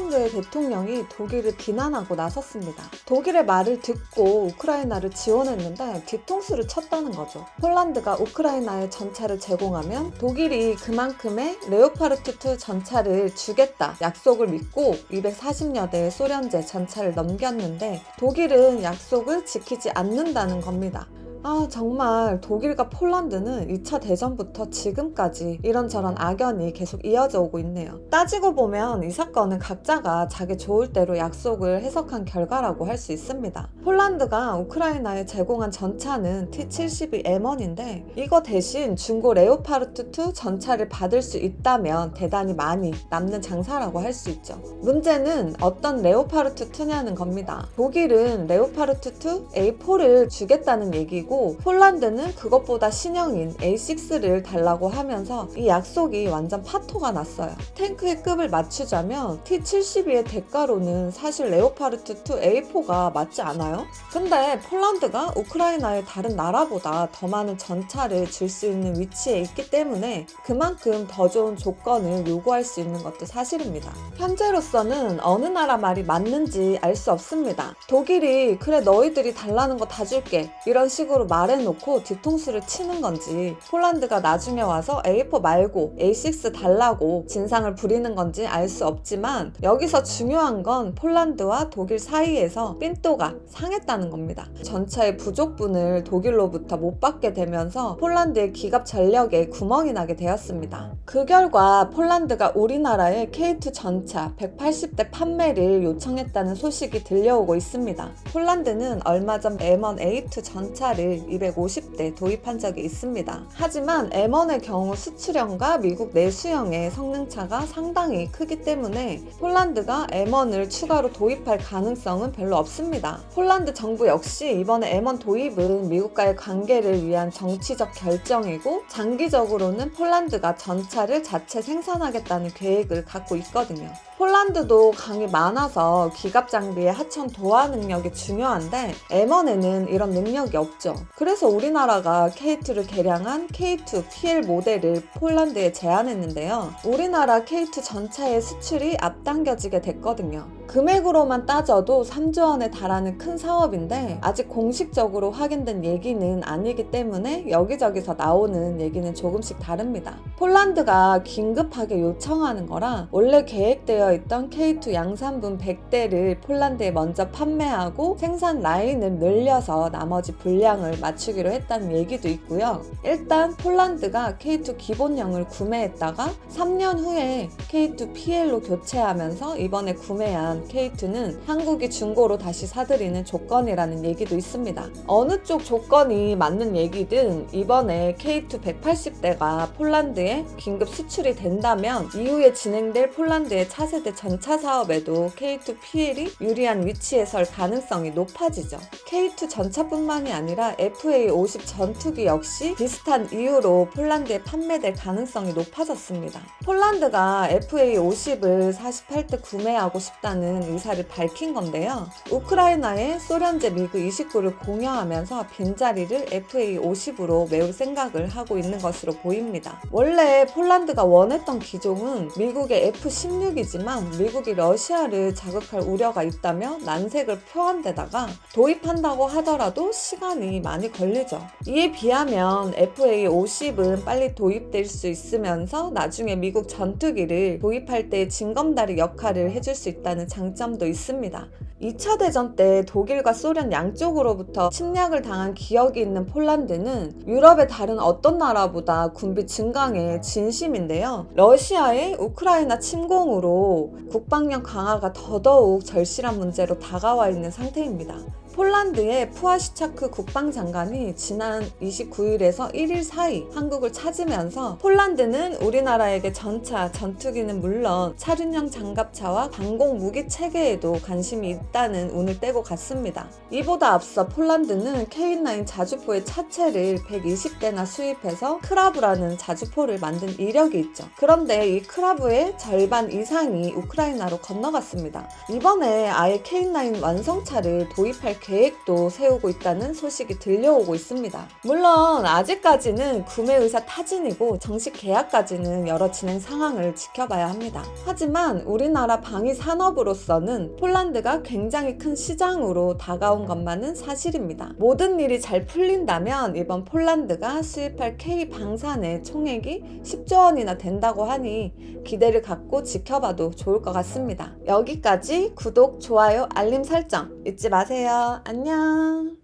폴란드의 대통령이 독일을 비난하고 나섰습니다. 독일의 말을 듣고 우크라이나를 지원했는데 뒤통수를 쳤다는 거죠. 폴란드가 우크라이나에 전차를 제공하면 독일이 그만큼의 레오파르트 2 전차를 주겠다 약속을 믿고 240여 대의 소련제 전차를 넘겼는데 독일은 약속을 지키지 않는다는 겁니다. 아, 정말 독일과 폴란드는 2차 대전부터 지금까지 이런저런 악연이 계속 이어져 오고 있네요. 따지고 보면 이 사건은 각자가 자기 좋을 대로 약속을 해석한 결과라고 할 수 있습니다. 폴란드가 우크라이나에 제공한 전차는 T-72M1인데 이거 대신 중고 레오파르트 2 전차를 받을 수 있다면 대단히 많이 남는 장사라고 할 수 있죠. 문제는 어떤 레오파르트 2냐는 겁니다. 독일은 레오파르트 2 A4를 주겠다는 얘기고 있고 폴란드는 그것보다 신형인 A6를 달라고 하면서 이 약속이 완전 파토가 났어요. 탱크의 급을 맞추자면 T72의 대가로는 사실 레오파르트 2 A4가 맞지 않아요? 근데 폴란드가 우크라이나의 다른 나라보다 더 많은 전차를 줄 수 있는 위치에 있기 때문에 그만큼 더 좋은 조건을 요구할 수 있는 것도 사실입니다. 현재로서는 어느 나라 말이 맞는지 알 수 없습니다. 독일이 그래 너희들이 달라는 거 다 줄게 이런 식으로 말해놓고 뒤통수를 치는 건지 폴란드가 나중에 와서 A4 말고 A6 달라고 진상을 부리는 건지 알 수 없지만 여기서 중요한 건 폴란드와 독일 사이에서 삔또가 상했다는 겁니다. 전차의 부족분을 독일로부터 못 받게 되면서 폴란드의 기갑 전력에 구멍이 나게 되었습니다. 그 결과 폴란드가 우리나라에 K2 전차 180대 판매를 요청했다는 소식이 들려오고 있습니다. 폴란드는 얼마 전 M1 A2 전차를 250대 도입한 적이 있습니다. 하지만 M1의 경우 수출형과 미국 내수형의 성능차가 상당히 크기 때문에 폴란드가 M1을 추가로 도입할 가능성은 별로 없습니다. 폴란드 정부 역시 이번에 M1 도입은 미국과의 관계를 위한 정치적 결정이고 장기적으로는 폴란드가 전차를 자체 생산하겠다는 계획을 갖고 있거든요. 폴란드도 강이 많아서 기갑 장비의 하천 도하 능력이 중요한데 M1에는 이런 능력이 없죠. 그래서 우리나라가 K2를 개량한 K2 PL 모델을 폴란드에 제안했는데요. 우리나라 K2 전차의 수출이 앞당겨지게 됐거든요. 금액으로만 따져도 3조 원에 달하는 큰 사업인데 아직 공식적으로 확인된 얘기는 아니기 때문에 여기저기서 나오는 얘기는 조금씩 다릅니다. 폴란드가 긴급하게 요청하는 거라 원래 계획되어 있던 K2 양산분 100대를 폴란드에 먼저 판매하고 생산 라인을 늘려서 나머지 분량을 맞추기로 했다는 얘기도 있고요. 일단 폴란드가 K2 기본형을 구매했다가 3년 후에 K2 PL로 교체하면서 이번에 구매한 K2는 한국이 중고로 다시 사들이는 조건이라는 얘기도 있습니다. 어느 쪽 조건이 맞는 얘기든 이번에 K2 180대가 폴란드에 긴급 수출이 된다면 이후에 진행될 폴란드의 차세대 전차 사업에도 K2 PL이 유리한 위치에 설 가능성이 높아지죠. K2 전차뿐만이 아니라 FA50 전투기 역시 비슷한 이유로 폴란드에 판매될 가능성이 높아졌습니다. 폴란드가 FA50을 48대 구매하고 싶다는 의사를 밝힌 건데요. 우크라이나에 소련제 미그 29를 공여하면서 빈자리를 FA50으로 메울 생각을 하고 있는 것으로 보입니다. 원래 폴란드가 원했던 기종은 미국의 F16이지만 미국이 러시아를 자극할 우려가 있다며 난색을 표한 데다가 도입한다고 하더라도 시간이 많이 걸리죠. 이에 비하면 FA50은 빨리 도입될 수 있으면서 나중에 미국 전투기를 도입할 때 징검다리 역할을 해줄 수 있다는 장점도 있습니다. 2차 대전 때 독일과 소련 양쪽으로부터 침략을 당한 기억이 있는 폴란드는 유럽의 다른 어떤 나라보다 군비 증강에 진심인데요. 러시아의 우크라이나 침공으로 국방력 강화가 더더욱 절실한 문제로 다가와 있는 상태입니다. 폴란드의 푸아시차크 국방장관이 지난 29일에서 1일 사이 한국을 찾으면서 폴란드는 우리나라에게 전차, 전투기는 물론 차륜형 장갑차와 방공 무기 체계에도 관심이 있다는 운을 떼고 갔습니다. 이보다 앞서 폴란드는 K9 자주포의 차체를 120대나 수입해서 크라브라는 자주포를 만든 이력이 있죠. 그런데 이 크라브의 절반 이상이 우크라이나로 건너갔습니다. 이번에 아예 K9 완성차를 도입할 계획도 세우고 있다는 소식이 들려오고 있습니다. 물론 아직까지는 구매 의사 타진이고 정식 계약까지는 여러 진행 상황을 지켜봐야 합니다. 하지만 우리나라 방위 산업으로서는 폴란드가 굉장히 큰 시장으로 다가온 것만은 사실입니다. 모든 일이 잘 풀린다면 이번 폴란드가 수입할 K 방산의 총액이 10조 원이나 된다고 하니 기대를 갖고 지켜봐도 좋을 것 같습니다. 여기까지 구독, 좋아요, 알림 설정 잊지 마세요. 안녕.